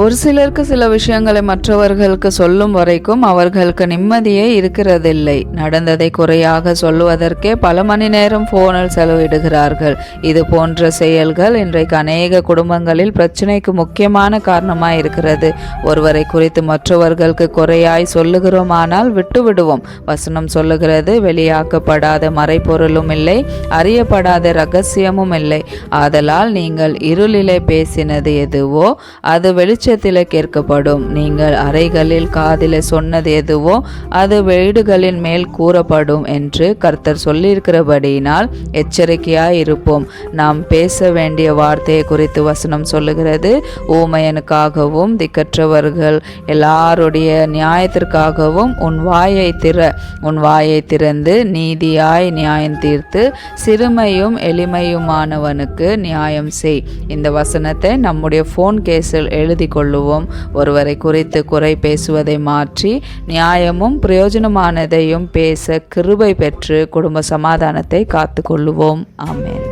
ஒரு சிலருக்கு சில விஷயங்களை மற்றவர்களுக்கு சொல்லும் வரைக்கும் அவர்களுக்கு நிம்மதியே இருக்கிறதில்லை. நடந்ததை குறையாக சொல்லுவதற்கே பல மணி நேரம் போனில் செலவிடுகிறார்கள். இது போன்ற செயல்கள் இன்றைக்கு அநேக குடும்பங்களில் பிரச்சனைக்கு முக்கியமான காரணமாக இருக்கிறது. ஒருவரை குறித்து மற்றவர்களுக்கு குறையாய் சொல்லுகிறோமானால் விட்டுவிடுவோம். வசனம் சொல்லுகிறது வெளியாக்கப்படாத மறைபொருளும் இல்லை அறியப்படாத ரகசியமும் இல்லை. ஆதலால் நீங்கள் இருளிலே பேசினது எதுவோ அது வெளிச்ச வெளிச்சத்திலே கேட்கப்படும். நீங்கள் அறைகளில் காதில் சொன்னது எதுவோ அது வீடுகளின் மேல் கூறப்படும் என்று கர்த்தர் சொல்லியிருக்கிறபடியினால் எச்சரிக்கையாய் இருப்போம் நாம் பேச வேண்டிய வார்த்தையை குறித்து வசனம் சொல்லுகிறது. ஊமையனுக்காகவும் திக்கற்றவர்கள் எல்லாருடைய நியாயத்திற்காகவும் உன் வாயை திற உன் வாயை திறந்து நீதியாய் நியாயம் தீர்த்து சிறுமையும் எளிமையுமானவனுக்கு நியாயம் செய். இந்த வசனத்தை நம்முடைய ஃபோன் கேஸில் எழுதி கொள்ளுவோம். ஒருவரை குறித்து குறை பேசுவதை மாற்றி நியாயமும் பிரயோஜனமானதையும் பேச கிருபை பெற்று குடும்ப சமாதானத்தை காத்து கொள்ளுவோம் ஆமேன்.